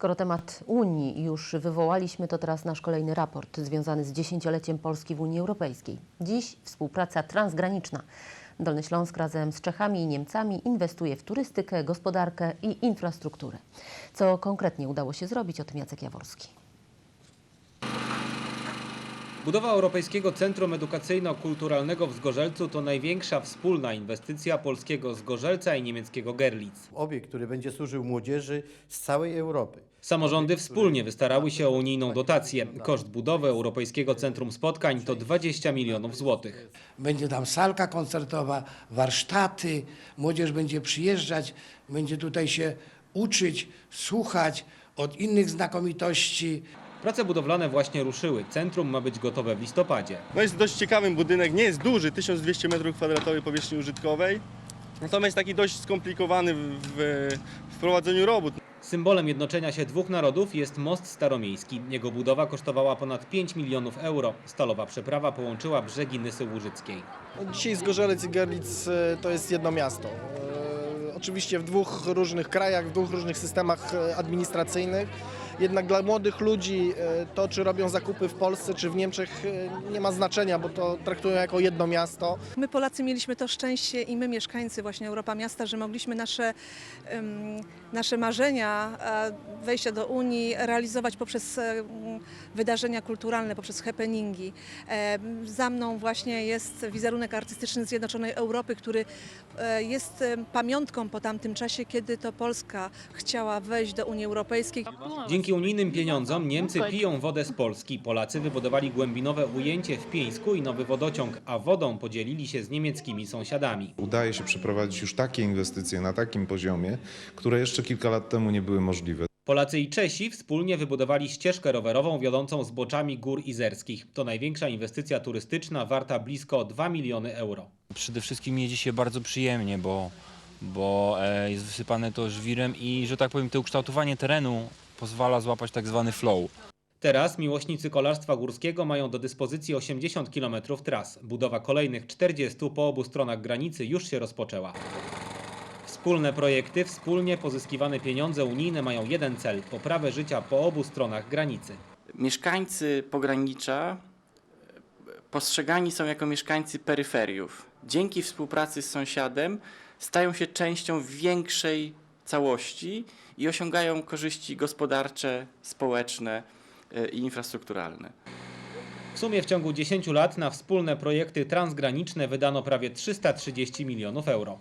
Skoro temat Unii już wywołaliśmy, to teraz nasz kolejny raport związany z dziesięcioleciem Polski w Unii Europejskiej. Dziś współpraca transgraniczna. Dolny Śląsk razem z Czechami i Niemcami inwestuje w turystykę, gospodarkę i infrastrukturę. Co konkretnie udało się zrobić, o tym Jacek Jaworski. Budowa Europejskiego Centrum Edukacyjno-Kulturalnego w Zgorzelcu to największa wspólna inwestycja polskiego Zgorzelca i niemieckiego Gerlitz. Obiekt, który będzie służył młodzieży z całej Europy. Samorządy wspólnie wystarały się o unijną dotację. Koszt budowy Europejskiego Centrum Spotkań to 20 milionów złotych. Będzie tam salka koncertowa, warsztaty, młodzież będzie przyjeżdżać, będzie tutaj się uczyć, słuchać od innych znakomitości. Prace budowlane właśnie ruszyły. Centrum ma być gotowe w listopadzie. No jest dość ciekawym budynek, nie jest duży, 1200 m2 powierzchni użytkowej. Natomiast taki dość skomplikowany w, w, w prowadzeniu robót. Symbolem jednoczenia się dwóch narodów jest most staromiejski. Jego budowa kosztowała ponad 5 milionów euro. Stalowa przeprawa połączyła brzegi Nysy Łużyckiej. No, Dzisiaj Zgorzelec i Görlitz e, to jest jedno miasto. Oczywiście w dwóch różnych krajach, w dwóch różnych systemach e, administracyjnych. Jednak dla młodych ludzi e, to, czy robią zakupy w Polsce, czy w Niemczech, e, nie ma znaczenia, bo to traktują jako jedno miasto. My Polacy mieliśmy to szczęście i my mieszkańcy właśnie Europa Miasta, że mogliśmy nasze, nasze marzenia wejścia do Unii realizować poprzez wydarzenia kulturalne, poprzez happeningi. Za mną właśnie jest wizerunek artystyczny Zjednoczonej Europy, który jest pamiątką po tamtym czasie, kiedy to Polska chciała wejść do Unii Europejskiej. Dzięki unijnym pieniądzom Niemcy piją wodę z Polski. Polacy wybudowali głębinowe ujęcie w Pieńsku i nowy wodociąg, a wodą podzielili się z niemieckimi sąsiadami. Udaje się przeprowadzić już takie inwestycje na takim poziomie, które jeszcze kilka lat temu nie były możliwe. Polacy i Czesi wspólnie wybudowali ścieżkę rowerową wiodącą zboczami Gór Izerskich. To największa inwestycja turystyczna warta blisko 2 miliony euro. Przede wszystkim jedzie się bardzo przyjemnie, bo, bo e, jest wysypane to żwirem i, że tak powiem, to ukształtowanie terenu pozwala złapać tak zwany flow. Teraz miłośnicy kolarstwa górskiego mają do dyspozycji 80 km tras. Budowa kolejnych 40 po obu stronach granicy już się rozpoczęła. Wspólne projekty, wspólnie pozyskiwane pieniądze unijne mają jeden cel poprawę życia po obu stronach granicy. mieszkańcy pogranicza postrzegani są jako mieszkańcy peryferiów. Dzięki współpracy z sąsiadem stają się częścią większej całości i osiągają korzyści gospodarcze, społeczne e, i infrastrukturalne. W sumie w ciągu 10 lat na wspólne projekty transgraniczne wydano prawie 330 milionów euro.